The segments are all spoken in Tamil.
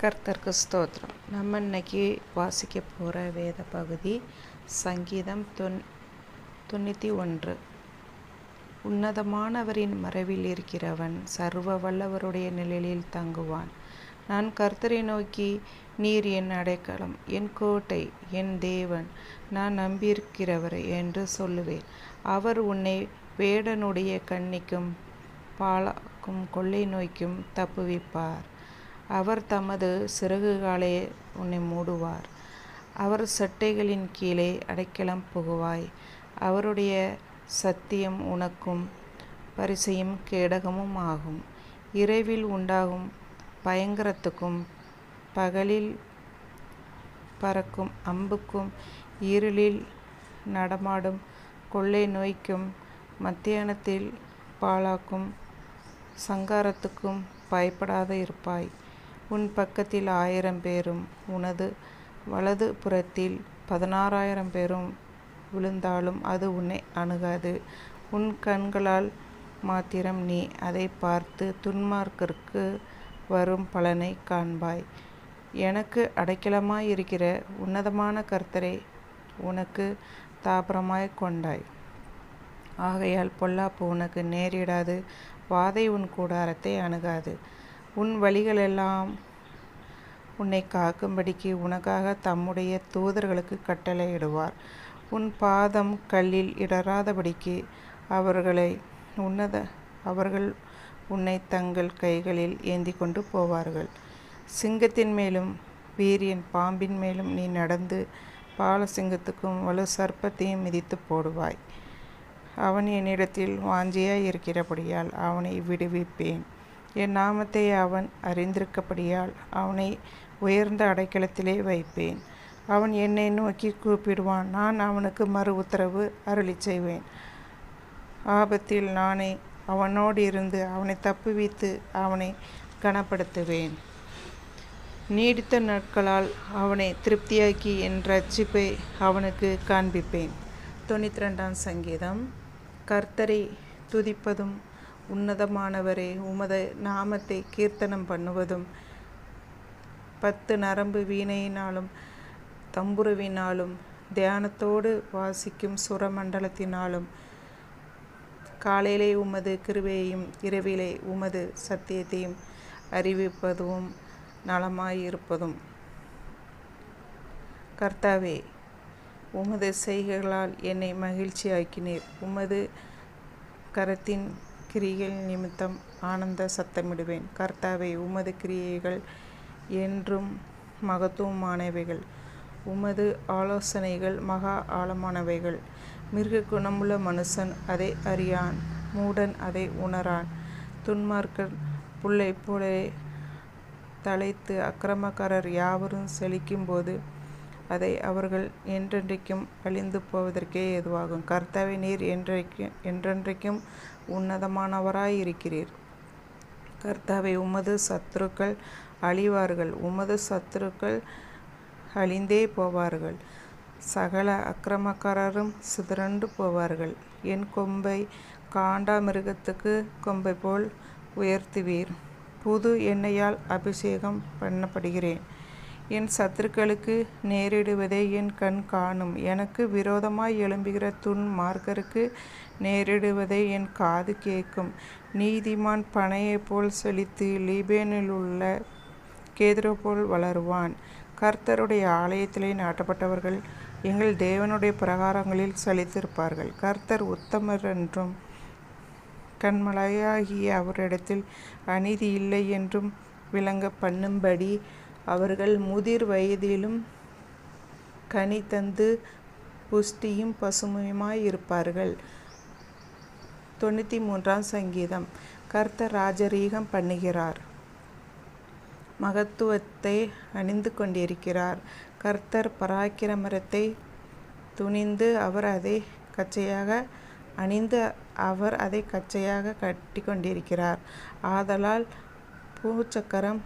கர்த்தருக்கு ஸ்தோத்திரம். நம்ம இன்னைக்கு வாசிக்க போகிற வேத பகுதி சங்கீதம் தொன் தொண்ணூற்றி ஒன்று. உன்னதமானவரின் மறைவில் இருக்கிறவன் சர்வ வல்லவருடைய நிழலில் தங்குவான். நான் கர்த்தரை நோக்கி நீர் என் அடைக்கலம் என் கோட்டை என் தேவன். நான் நம்பியிருக்கிறவர் என்று சொல்லுவேன். அவர் உன்னை வேடனுடைய கண்ணிக்கும் பாலாக்கும் கொள்ளை நோய்க்கும் தப்புவிப்பார். அவர் தமது சிறகுகாலே உன்னை மூடுவார். அவர் சட்டைகளின் கீழே அடைக்கலம் புகுவாய். அவருடைய சத்தியம் உனக்கும் பரிசையும் கேடகமும் ஆகும். இரவில் உண்டாகும் பயங்கரத்துக்கும் பகலில் பறக்கும் அம்புக்கும் இருளில் நடமாடும் கொள்ளை நோய்க்கும் மத்தியானத்தில் பாழாக்கும் சங்காரத்துக்கும் பயப்படாத இருப்பாய். உன் பக்கத்தில் ஆயிரம் பேரும் உனது வலது புறத்தில் பதினாறாயிரம் பேரும் விழுந்தாலும் அது உன்னை அணுகாது. உன் கண்களால் மாத்திரம் நீ அதை பார்த்து துன்மார்க்கருக்கு வரும் பலனை காண்பாய். எனக்கு அடைக்கலமாய் இருக்கிற உன்னதமான கர்த்தரை உனக்கு தாபரமாய் கொண்டாய். ஆகையால் பொல்லாப்பு உனக்கு நேரிடாது. வாதை உன் கூடாரத்தை அணுகாது. உன் வழிகளெல்லாம் உன்னை காக்கும்படிக்கு உனக்காக தம்முடைய தூதர்களுக்கு கட்டளையிடுவார். உன் பாதம் கல்லில் இடராதபடிக்கு அவர்களை உன்னத அவர்கள் உன்னை தங்கள் கைகளில் ஏந்தி கொண்டு போவார்கள். சிங்கத்தின் மேலும் வீரியன் பாம்பின் மேலும் நீ நடந்து பாலசிங்கத்துக்கும் வலு சர்ப்பத்தையும் மிதித்து போடுவாய். அவன் என்னிடத்தில் வாஞ்சியாய் இருக்கிறபடியால் அவனை விடுவிப்பேன். என் நாமத்தை அவன் அறிந்திருக்கபடியால் அவனை உயர்ந்த அடைக்கலத்திலே வைப்பேன். அவன் என்னை நோக்கி கூப்பிடுவான். நான் அவனுக்கு மறு உத்தரவு அருளி செய்வேன். ஆபத்தில் நானே அவனோடு இருந்து அவனை தப்புவித்து அவனை கனப்படுத்துவேன். நீடித்த நாட்களால் அவனை திருப்தியாக்கி என் ரட்சிப்பை அவனுக்கு காண்பிப்பேன். தொண்ணூற்றி ரெண்டாம் சங்கீதம். கர்த்தரை துதிப்பதும் உன்னதமானவரே உமது நாமத்தை கீர்த்தனம் பண்ணுவதும் பத்து நரம்பு வீணையினாலும் தம்புருவினாலும் தியானத்தோடு வாசிக்கும் சுரமண்டலத்தினாலும் காலையிலே உமது கிருபையையும் இரவிலே உமது சத்தியத்தையும் அறிவிப்பதும் நலமாயிருப்பதும். கர்த்தாவே உமது செய்கைகளால் என்னை மகிழ்ச்சியாக்கினீர். உமது கரத்தின் கிரிகள் நிமித்தம் ஆனந்த சத்தமிடுவேன். கர்த்தாவை உமது கிரியைகள் என்றும் மகத்துவமானவைகள். உமது ஆலோசனைகள் மகா ஆழமானவைகள். மிருக குணமுள்ள மனுஷன் அதை அறியான் மூடன் அதை உணரான். துன்மார்க்கர் புல்லை போலே தலைத்து அக்கிரமக்காரர் யாவரும் செழிக்கும்போது அதை அவர்கள் என்றென்றைக்கும் அழிந்து போவதற்கே ஏதுவாகும். கர்த்தாவை நீர் என்றைக்கும் என்றென்றைக்கும் உன்னதமானவராய் இருக்கிறீர் கர்த்தாவை உமது சத்துருக்கள் அழிவார்கள். உமது சத்துருக்கள் அழிந்தே போவார்கள். சகல அக்கிரமக்காரரும் சிதறண்டு போவார்கள். என் கொம்பை காண்டா மிருகத்துக்கு கொம்பை போல் உயர்த்துவீர். புது எண்ணெயால் அபிஷேகம் பண்ணப்படுகிறேன். என் சத்துருக்களுக்கு நேரிடுவதை என் கண் காணும். எனக்கு விரோதமாய் எழும்புகிற துன் மார்க்கருக்கு நேரிடுவதை என் காது கேட்கும் நீதிமான் பனையைப் போல் செழித்து லீபேனில் உள்ள கேதுரு போல் வளருவான். கர்த்தருடைய ஆலயத்திலே நாட்டப்பட்டவர்கள் எங்கள் தேவனுடைய பிரகாரங்களில் செழித்திருப்பார்கள். கர்த்தர் உத்தமர் என்றும் கண்மலையாகிய அவரிடத்தில் அநீதி இல்லை என்றும் விளங்க பண்ணும்படி அவர்கள் முதிர் வயதிலும் கனி தந்து புஷ்டியும் பசுமையுமாய் இருப்பார்கள். தொண்ணூற்றி மூன்றாம் சங்கீதம். கர்த்தர் ராஜரீகம் பண்ணுகிறார். மகத்துவத்தை அணிந்து கொண்டிருக்கிறார். கர்த்தர் பராக்கிரமரத்தை துணிந்து அவர் அதை கச்சையாக அணிந்து அவர் அதை கச்சையாக கட்டி கொண்டிருக்கிறார் ஆதலால் பூச்சக்கரம்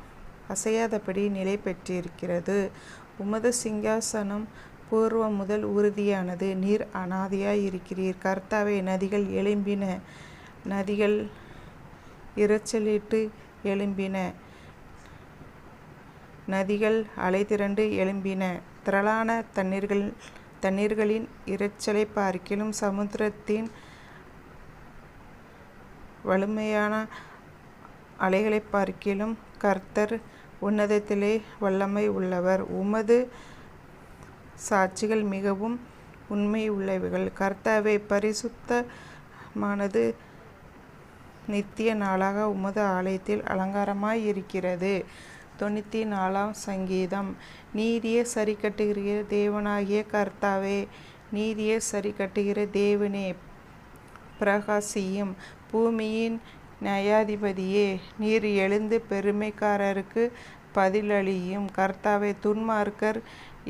அசையாதபடி நிலை பெற்றிருக்கிறது. உமது சிங்காசனம் பூர்வம் முதல் உறுதியானது. நீர் அனாதையாய் இருக்கிறீர் கர்த்தாவை நதிகள் எழும்பின நதிகள் இரைச்சலிட்டு எழும்பின நதிகள் அலைதிரண்டு எழும்பின. திரளான தண்ணீர்கள் தண்ணீர்களின் இரைச்சலை பார்க்கிலும் சமுத்திரத்தின் வலுமையான அலைகளைப் பார்க்கிலும் கர்த்தர் உன்னதத்திலே வல்லமை உள்ளவர். உமது சாட்சிகள் மிகவும் உண்மையுள்ளவைகள். கர்த்தாவே பரிசுத்தமானது நித்திய நாளாக உமது ஆலயத்தில் அலங்காரமாய் இருக்கிறது தொண்ணூத்தி நாலாம் சங்கீதம் நீதியை சரிக்கட்டுகிற தேவனாகிய கர்த்தாவே நீதியை சரிக்கட்டுகிற தேவனே பிரகாசியும். பூமியின் நியாயாதிபதியே நீர் எழுந்து பெருமைக்காரருக்கு பதிலளியும். கர்த்தாவே துன்மார்க்கர்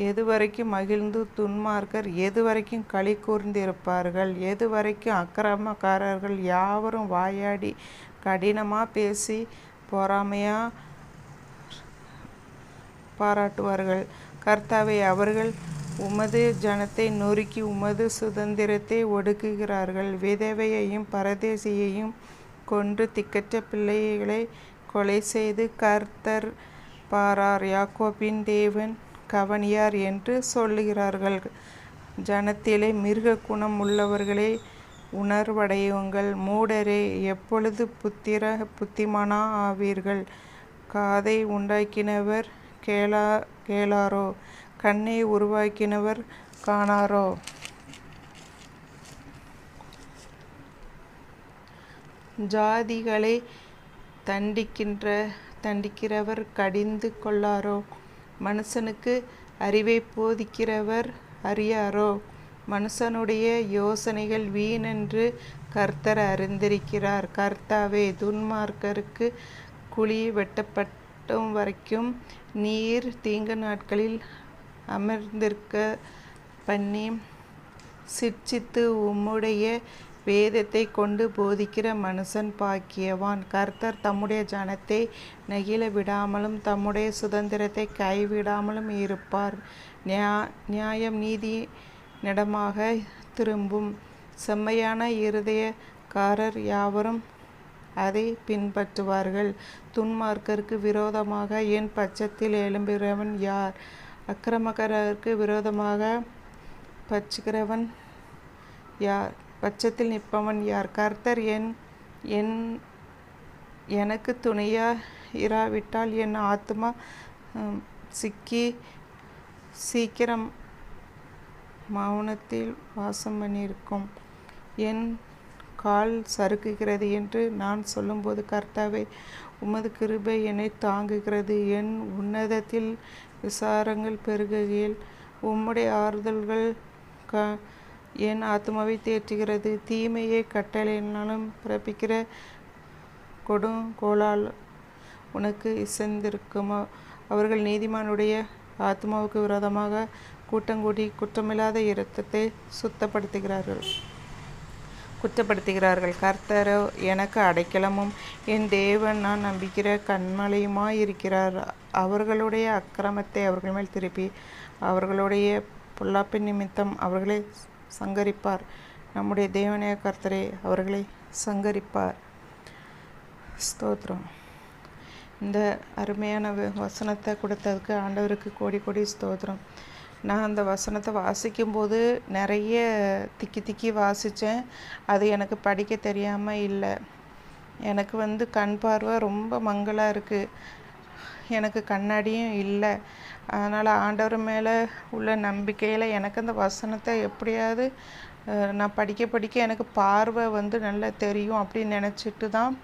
எதுவரைக்கும் மகிழ்ந்து துன்மார்க்கர் எதுவரைக்கும் களி கூர்ந்திருப்பார்கள் எதுவரைக்கும் அக்கிரமக்காரர்கள் யாவரும் வாயாடி கடினமாக பேசி பொறாமையாக பாராட்டுவார்கள்? கர்த்தாவை அவர்கள் உமது ஜனத்தை நொறுக்கி உமது சுதந்திரத்தை ஒடுக்குகிறார்கள். விதவையையும் பரதேசியையும் கொன்று திக்கற்ற பிள்ளைகளை கொலை செய்து கர்த்தர் பாரார் யாக்கோபின் தேவன் கவனியார் என்று சொல்லுகிறார்கள். ஜனத்திலே மிருக குணம் உள்ளவர்களே உணர்வடையுங்கள். மூடரே எப்பொழுது புத்திர புத்திமானா ஆவீர்கள்? காதை உண்டாக்கினவர் கேளா கேளாரோ? கண்ணை உருவாக்கினவர் காணாரோ? ஜாதிகளை தண்டிக்கின்ற தண்டிக்கிறவர் கடிந்து கொள்ளாரோ? மனுஷனுக்கு அறிவை போதிக்கிறவர் அறியாரோ? மனுஷனுடைய யோசனைகள் வீணென்று கர்த்தர் அறிந்திருக்கிறார். கர்த்தாவே துன்மார்க்கருக்கு குழி வெட்டப்பட்டும் வரைக்கும் நீர் தீங்கு நாட்களில் அமர்ந்திருக்க பண்ணி சிட்சித்து உம்முடைய வேதத்தைக் கொண்டு போதிக்கிற மனுஷன் பாக்கியவான். கர்த்தர் தம்முடைய ஜனத்தை நெகிழ விடாமலும் தம்முடைய சுதந்திரத்தை கைவிடாமலும் இருப்பார். நியாயம் நீதி நிடமாக திரும்பும். செம்மையான இருதயக்காரர் யாவரும் அதை பின்பற்றுவார்கள். துன்மார்க்கருக்கு விரோதமாக என் பட்சத்தில் எழும்புகிறவன் யார்? அக்கிரமக்காரருக்கு யார் பட்சத்தில் நிற்பவன் யார்? கர்த்தர் என் என் துணையாய் இராவிட்டால் என் ஆத்மா சிக்கி சீக்கிரம் மௌனத்தில் வாசம் பண்ணியிருக்கும் என் கால் சறுக்குகிறது என்று நான் சொல்லும்போது கர்த்தாவை உமது கிருபை என்னைத் தாங்குகிறது. என் உன்னதத்தில் விசாரங்கள் பெருகுகையில் உம்முடைய ஆறுதல்கள் க என் ஆத்மாவை தேற்றுகிறது. தீமையைக் கட்டளையினாலும் பிறப்பிக்கிற கொடுங்கோலால் உனக்கு இசைந்திருக்குமா அவர்கள் நீதிமானுடைய ஆத்மாவுக்கு விரோதமாக கூட்டங்கூடி குற்றமில்லாத இரத்தத்தை சுத்தப்படுத்துகிறார்கள் குற்றப்படுத்துகிறார்கள். கர்த்தரோ எனக்கு அடைக்கலமும் என் தேவன் நான் நம்புகிற கன்மலையுமாயிருக்கிறார். அவர்களுடைய அக்கிரமத்தை அவர்கள் மேல் திருப்பி அவர்களுடைய பொல்லாப்பினிமித்தம் அவர்களை சங்கரிப்பார். நம்முடைய தேவனாகிய கர்த்தரே அவர்களை சங்கரிப்பார். ஸ்தோத்திரம். இந்த அருமையான வசனத்தை கொடுத்ததுக்கு ஆண்டவருக்கு கோடி கோடி ஸ்தோத்திரம். நான் அந்த வசனத்தை வாசிக்கும்போது நிறைய திக்கி திக்கி வாசித்தேன். அது எனக்கு படிக்க தெரியாமல் இல்லை. எனக்கு வந்து கண் பார்வை ரொம்ப மங்களாக இருக்குது. எனக்கு கண்ணாடியும் இல்லை. அதனால் ஆண்டவர் மேலே உள்ள நம்பிக்கையில் எனக்கு அந்த வசனத்தை எப்படியாவது நான் படிக்க படிக்க எனக்கு பார்வை வந்து நல்லா தெரியும் அப்படின்னு நினச்சிட்டு தான்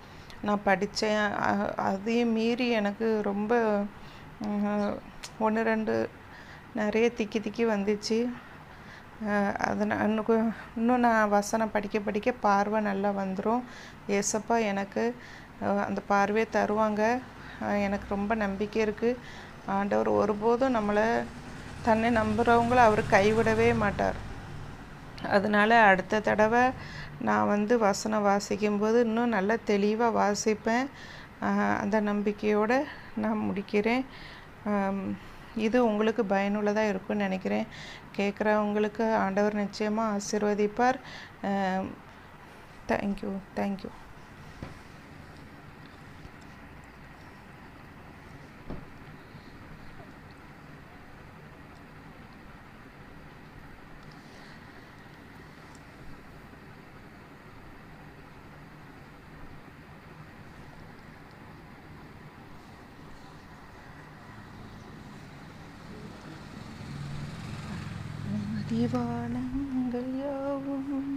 நான் படித்தேன். அதையும் மீறி எனக்கு ரொம்ப ஒன்று ரெண்டு நிறைய திக்கி திக்கி வந்துச்சு. அதனால் இன்னும் நான் வசனம் படிக்க படிக்க பார்வை நல்லா வந்துடும். ஏசப்பா எனக்கு அந்த பார்வையை தருவாங்க. எனக்கு ரொம்ப நம்பிக்கை இருக்குது. ஆண்டவர் ஒருபோதும் நம்மளை தன்னை நம்புகிறவங்கள அவர் கைவிடவே மாட்டார். அதனால் அடுத்த தடவை நான் வந்து வசனம் வாசிக்கும்போது இன்னும் நல்லா தெளிவாக வாசிப்பேன். அந்த நம்பிக்கையோடு நான் முடிக்கிறேன். இது உங்களுக்கு பயனுள்ளதாக இருக்கும்னு நினைக்கிறேன். கேட்குறவங்களுக்கு ஆண்டவர் நிச்சயமாக ஆசீர்வதிப்பார். Thank you thank you. திவானங்கள் யாவும்.